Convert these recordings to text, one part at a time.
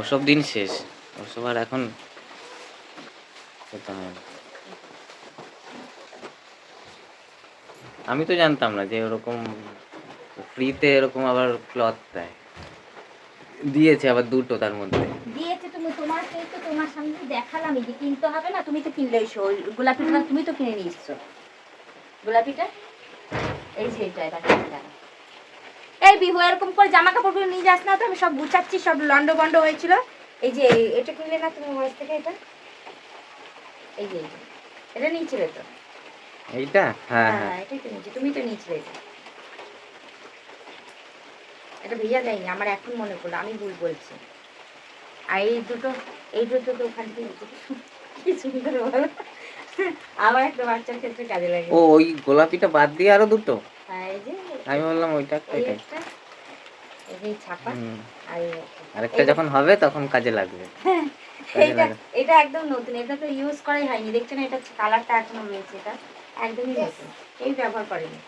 ওসব দিন শেষ। ওসব আর এখন। আমি তো জানতাম না যে ওরকম ফ্রিতে এরকম আবার ক্লথ দেয়। দিয়েছে আবার দুটো তার মধ্যে। দিয়েছে তুমি তোমার সেই তো তোমার সামনে দেখালাম যে কিনতে হবে না, তুমি তো কিনলে এসো গোলাপিটা তুমি তো কিনে নিয়ে এসছো। গোলাপিটা? এই যে এটা এটা। এই বিহু এরকম করে জামা কাপড়গুলো নিয়ে যাস না তো আমি সব গুছাচ্ছি সব লন্ড বন্ড হয়েছিল। এই যে এটা কিনলে না তুমি ওয়াইস থেকে এটা? এই যে এটা নিয়েছিলে তো? এইটা? হ্যাঁ হ্যাঁ। হ্যাঁ তুমি তো নিয়েছিলে এটা। এটা ভিজা দেয়নি আমার এখন মনে পড়ল আমি ভুল বলছি। আর এই দুটো এই দুটো তো ওখান থেকে কি সুন্দর বলো। আমার একটা বাচ্চার ক্ষেত্রে কাজে লাগে। ও ওই গোলাপিটা বাদ দিয়ে আরও দুটো? হ্যাঁ, এই যে আমি বললাম ওইটা এই আরেকটা যখন হবে তখন কাজে লাগবে। কাজে এইটা এটা একদম নতুন এটা তো ইউজ করাই হয়নি। দেখছেন এটা কালারটা এখনও রয়েছে এটা একদমই নতুন। এই ব্যবহার করেনি।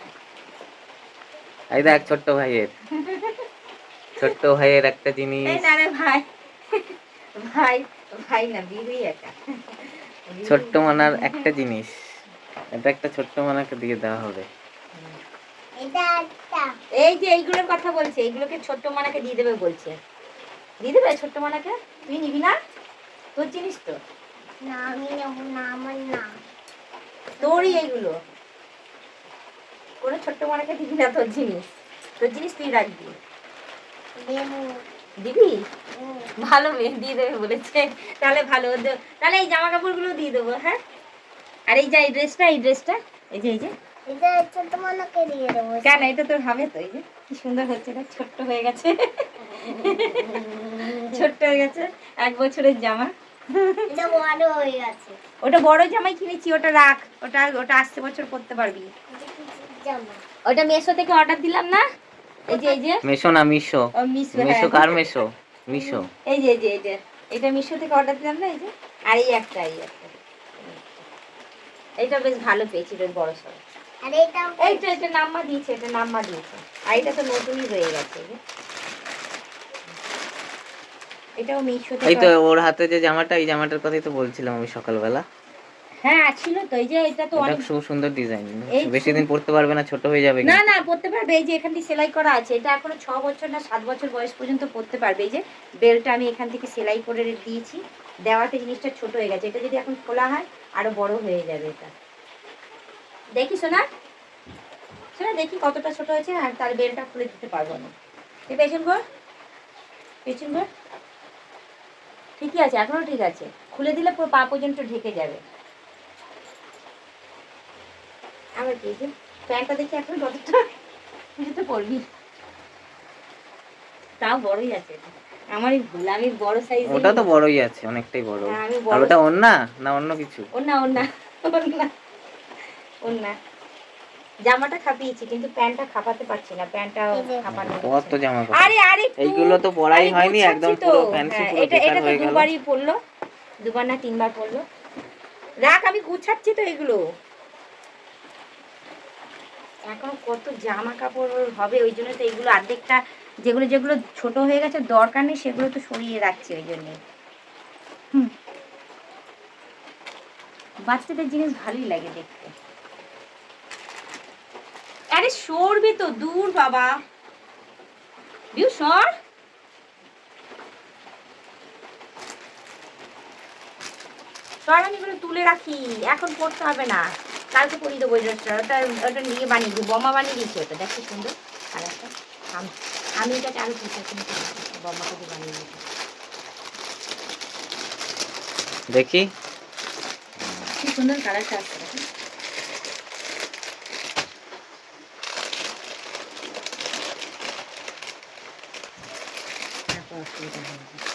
এই দেখ ছোট্ট ভাইয়ের। ছোট্ট ভাইয়ের একটা জিনিস। এই না রে ভাই। ভাই ভাই না বিহুই একা ছোট্ট মানার একটা জিনিস। এটা একটা ছোট্ট মানাকে দিয়ে দেওয়া হবে। এই যে এইগুলোর কথা বলছে এইগুলোকে ছোট্ট মানাকে দিয়ে দেবে বলছে। দিয়ে দেবে ছোট্ট মানাকে? তুই নিবি না? তোর জিনিস তো। না আমি নেব না আমার না। তোরই এইগুলো। কোনো ছোট্ট মানাকে দিবি না তোর জিনিস। তোর জিনিস তুই রাখবি। দিবি। ভালো মেয়ে দিয়ে দেবে বলেছে। তাহলে ভালো তাহলে এই জামা কাপড়গুলো দিয়ে দেবো হ্যাঁ? আর এই যে এই ড্রেসটা এই ড্রেসটা এই যে এই যে। এটা ছোট মনকে দিয়ে দেবো কেন এটা তোর হবে তো এই যে কি সুন্দর হচ্ছে এটা ছোট্ট হয়ে গেছে। ছোট্ট হয়ে গেছে এক বছরের জামা। এটা বড় হয়ে গেছে। ওটা বড় জামাই কিনেছি ওটা রাখ ওটা ওটা আসতে বছর পরতে পারবি। এটা ওটা মেশো থেকে অর্ডার দিলাম না? এই যে এই যে। মেশো না মিশো। মিশো হ্যাঁ। কার মেশো? মিশো। এই যে এই যে এই যে। এটা মিশো থেকে অর্ডার দিলাম না এই যে? আর এই একটা এই একটা। এইটা বেশ ভালো পেয়েছি বেশ বড় সড়ো। আর এটা এইটা এটা নাম্মা দিয়েছে এটা নাম্মা দিয়েছে। আর এটা তো নতুনই রয়ে গেছে এটাও মিশো এই তো ওর হাতে যে জামাটা এই জামাটার কথাই তো বলছিলাম আমি সকালবেলা। হ্যাঁ ছিল তো এই যে এটা তো অনেক খুব সুন্দর ডিজাইন বেশি দিন পড়তে পারবে না ছোট হয়ে যাবে না না পড়তে পারবে এই যে এখান থেকে সেলাই করা আছে। এটা এখনও ছ বছর না সাত বছর বয়স পর্যন্ত পড়তে পারবে এই যে বেলটা আমি এখান থেকে সেলাই করে দিয়েছি। দেওয়াতে জিনিসটা ছোট হয়ে গেছে এটা যদি এখন খোলা হয় আরও বড় হয়ে যাবে এটা। দেখি শোনা শোনা দেখি কতটা ছোট হয়েছে আর তার বেলটা খুলে দিতে পারব না। এই পেছন ঘর পেছন ঘর। ঠিকই আছে এখনও ঠিক আছে। খুলে দিলে পুরো পা পর্যন্ত ঢেকে যাবে। আবার কি প্যান্টটা দেখি এখন কতটা এটা তো পরবি তাও বড়ই আছে। আমারই ভুল আমি বড় সাইজ ওটা তো বড়ই আছে অনেকটাই বড়। হ্যাঁ, আর ওটা ওর না অন্য কিছু? ওর না ওর না ওর না ওর না জামাটা খাপিয়েছি কিন্তু প্যান্টটা খাপাতে পারছি না প্যান্টটা খাপানো কত জামা আরে আরে এইগুলো তো পরাই হয়নি একদম পুরো ফ্যান্সি হ্যাঁ, পুরো এটা এটা তো দুবারই পড়ল দুবার না তিনবার পড়ল রাখ আমি গুছাচ্ছি তো এগুলো। এখন কত জামা কাপড় হবে ওই জন্য তো এগুলো অর্ধেকটা যেগুলো যেগুলো ছোট হয়ে গেছে দরকার নেই সেগুলো তো সরিয়ে রাখছি ওই জন্যে। হুম। বাচ্চাদের জিনিস ভালোই লাগে দেখতে। আরে সরবে তো দূর বাবা। বিউ সর। সর আমি এগুলো তুলে রাখি। এখন পড়তে হবে না। কালকে পরিয়ে দেবো ওই ড্রেসটা। ওটা ওটা নিয়ে বানিয়ে দিই বোমা বানিয়ে দিয়েছি ওটা। দেখো সুন্দর। কালারটা। আম- এটাকে আরও কিছু বোমাকে দিয়ে বানিয়ে দিয়েছি দেখি। কি সুন্দর কালারটা আসছে অসুবিধা হবে না।